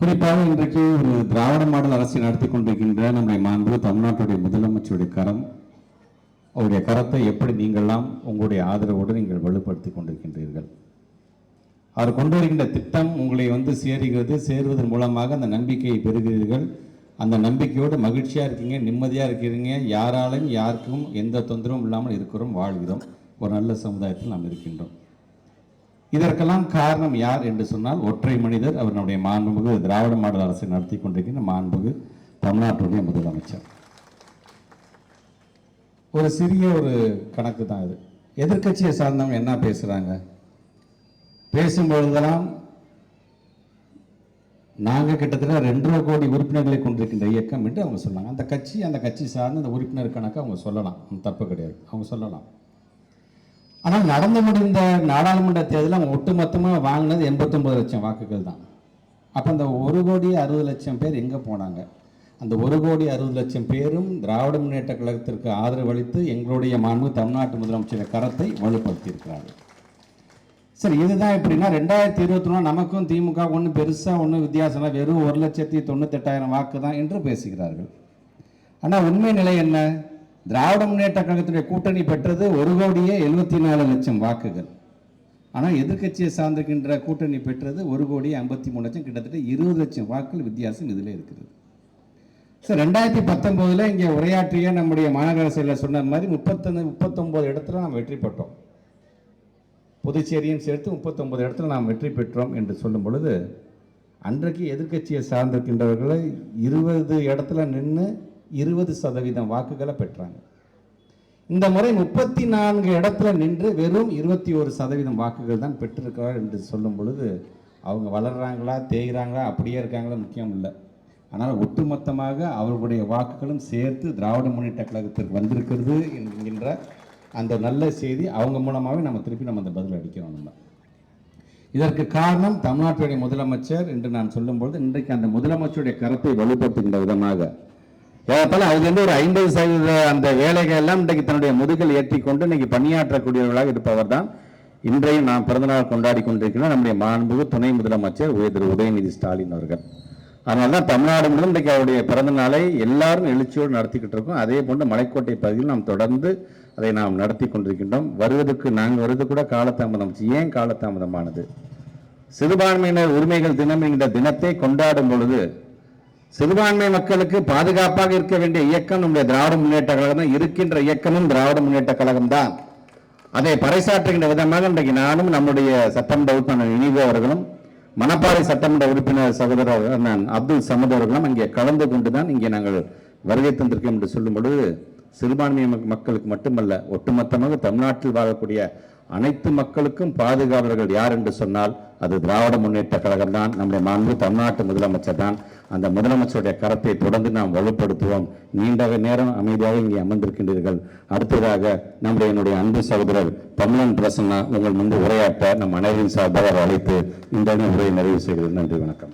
குறிப்பாக இன்றைக்கு ஒரு திராவிட மாடல் அரசை நடத்தி கொண்டிருக்கின்ற நம்முடைய மாண்பு தமிழ்நாட்டுடைய முதலமைச்சருடைய கரம். அவருடைய கரத்தை எப்படி நீங்கள்லாம் உங்களுடைய ஆதரவோடு நீங்கள் வலுப்படுத்தி கொண்டிருக்கின்றீர்கள். அவர் கொண்டு வருகின்ற திட்டம் உங்களை வந்து சேருகிறது சேருவதன் மூலமாக அந்த நம்பிக்கையை பெறுகிறீர்கள். அந்த நம்பிக்கையோடு மகிழ்ச்சியாக இருக்கீங்க நிம்மதியாக இருக்கிறீங்க. யாராலும் யாருக்கும் எந்த தொந்தரவும் இல்லாமல் இருக்கிறோம் வாழ்கிறோம். ஒரு நல்ல சமுதாயத்தில் நாம் இருக்கின்றோம். இதற்கெல்லாம் காரணம் யார் என்று சொன்னால் ஒற்றை மனிதர் அவர் நம்முடைய மாண்புமிகு திராவிட மாடல் அரசை நடத்தி கொண்டிருக்கின்ற மாண்புமிகு தமிழ்நாட்டுடைய முதலமைச்சர். ஒரு சிறிய ஒரு கணக்கு தான் இது. எதிர்க்கட்சியை சார்ந்தவங்க என்ன பேசுகிறாங்க பேசும்பொழுதெல்லாம் நாங்கள் கிட்டத்தட்ட ரெண்டரை கோடி உறுப்பினர்களை கொண்டிருக்கின்ற இயக்கம் என்று அவங்க சொன்னாங்க. அந்த கட்சி அந்த கட்சி சார்ந்த அந்த உறுப்பினர் கணக்கு அவங்க சொல்லலாம். தப்பு கிடையாது. அவங்க சொல்லலாம். ஆனால் நடந்து முடிந்த நாடாளுமன்ற தேர்தலில் அவங்க ஒட்டுமொத்தமாக வாங்கினது எண்பத்தொம்பது லட்சம் வாக்குகள் தான். அப்போ அந்த ஒரு கோடி அறுபது லட்சம் பேர் எங்கே போனாங்க? அந்த ஒரு கோடி அறுபது லட்சம் பேரும் திராவிட முன்னேற்ற கழகத்திற்கு ஆதரவு அளித்து எங்களுடைய மாண்பு தமிழ்நாட்டு முதலமைச்சர் கரத்தை வலுப்படுத்தியிருக்கிறார்கள். சரி இதுதான் எப்படின்னா ரெண்டாயிரத்தி இருபத்தி நாலு நமக்கும் திமுக ஒன்றும் பெருசாக ஒன்றும் வித்தியாசம்லாம் வெறும் ஒரு லட்சத்தி தொண்ணூத்தெட்டாயிரம் வாக்கு தான் என்று பேசுகிறார்கள். ஆனால் உண்மை நிலை என்ன? திராவிட முன்னேற்ற கழகத்துடைய கூட்டணி பெற்றது ஒரு கோடியே எழுபத்தி நாலு லட்சம் வாக்குகள். ஆனால் எதிர்க்கட்சியை சார்ந்திருக்கின்ற கூட்டணி பெற்றது ஒரு கோடியே ஐம்பத்தி மூணு லட்சம் கிட்டத்தட்ட இருபது லட்சம் வாக்குகள் வித்தியாசம் இதில் இருக்கிறது. சார் ரெண்டாயிரத்தி பத்தொம்போதில் இங்கே உரையாற்றிய நம்முடைய மாநகர செயலர் சொன்ன மாதிரி முப்பத்தொன்று முப்பத்தொம்போது இடத்துல நாம் வெற்றி பெற்றோம். புதுச்சேரியும் சேர்த்து முப்பத்தொம்போது இடத்துல நாம் வெற்றி பெற்றோம் என்று சொல்லும் பொழுது அன்றைக்கு எதிர்க்கட்சியை சார்ந்திருக்கின்றவர்களை இருபது இடத்துல நின்று இருபது சதவீதம் வாக்குகளை பெற்றாங்க. இந்த முறை முப்பத்தி நான்கு இடத்துல நின்று வெறும் இருபத்தி ஒரு சதவீதம் வாக்குகள் தான் பெற்றிருக்கிறார் என்று சொல்லும் பொழுது அவங்க வளர்கிறாங்களா தேய்கிறாங்களா அப்படியே இருக்காங்களா முக்கியம் இல்லை. ஆனால் ஒட்டுமொத்தமாக அவர்களுடைய வாக்குகளும் சேர்த்து திராவிட முன்னேற்ற கழகத்திற்கு வந்திருக்கிறது என்கின்ற அந்த நல்ல செய்தி அவங்க மூலமாகவே நம்ம திருப்பி நம்ம அந்த பதில் அடிக்கிறோம் நம்ம. இதற்கு காரணம் தமிழ்நாட்டுடைய முதலமைச்சர் என்று நான் சொல்லும்பொழுது இன்றைக்கு அந்த முதலமைச்சருடைய கருத்தை வலுப்படுத்துகின்ற விதமாக ஏறத்தாழ அதுலேருந்து ஒரு ஐம்பது சதவீத அந்த வேலைகள் எல்லாம் இன்றைக்கு தன்னுடைய முதுகில் ஏற்றி கொண்டு இன்னைக்கு பணியாற்றக்கூடியவர்களாக இருப்பவர் தான் இன்றையும் நாம் பிறந்தநாள் கொண்டாடி கொண்டிருக்கிறோம் நம்முடைய மாண்புகு துணை முதலமைச்சர் உயர் திரு உதயநிதி ஸ்டாலின் அவர்கள். அதனால தான் தமிழ்நாடு முழுவதும் இன்றைக்கு அவருடைய பிறந்த நாளை எல்லாரும் எழுச்சியோடு நடத்திக்கிட்டு இருக்கோம். அதே போன்று மலைக்கோட்டை பகுதியில் நாம் தொடர்ந்து அதை நாம் நடத்தி கொண்டிருக்கின்றோம். வருவதற்கு நாங்கள் வருவது கூட காலதாமதம். ஏன் காலதாமதமானது? சிறுபான்மையினர் உரிமைகள் தினம் என்கிற தினத்தை கொண்டாடும் பொழுது சிறுபான்மை மக்களுக்கு பாதுகாப்பாக இருக்க வேண்டிய இயக்கம் நம்முடைய திராவிட முன்னேற்ற கழகம் தான். இருக்கின்ற இயக்கமும் திராவிட முன்னேற்ற கழகம் தான். அதை பறைசாற்றுகின்ற விதமாக இன்றைக்கு நானும் நம்முடைய சட்டமன்ற உறுப்பினர் இனிவு அவர்களும் மணப்பாறை சட்டமன்ற உறுப்பினர் சகோதரர் நான் அப்துல் சமத் அவர்களும் அங்கே கலந்து கொண்டுதான் இங்கே நாங்கள் வருகை தந்திருக்கோம் என்று சொல்லும் பொழுது சிறுபான்மை மக்களுக்கு மட்டுமல்ல ஒட்டுமொத்தமாக தமிழ்நாட்டில் வாழக்கூடிய அனைத்து மக்களுக்கும் பாதுகாவலர்கள் யார் என்று சொன்னால் அது திராவிட முன்னேற்ற கழகம் தான். நம்முடைய மாண்பு தமிழ்நாட்டு முதலமைச்சர் தான். அந்த முதலமைச்சருடைய கரத்தை தொடர்ந்து நாம் வலுப்படுத்துவோம். நீண்ட நேரம் அமைதியாக இங்கே அமர்ந்திருக்கின்றீர்கள். அடுத்ததாக நம்முடைய என்னுடைய அன்பு சகோதரர் தமிழன் பிரசன்னா உங்கள் முன்பு உரையாற்ற நம் அனைவரின் சார்பாக அழைத்து இந்த உரையை நிறைவு செய்கிறேன். நன்றி வணக்கம்.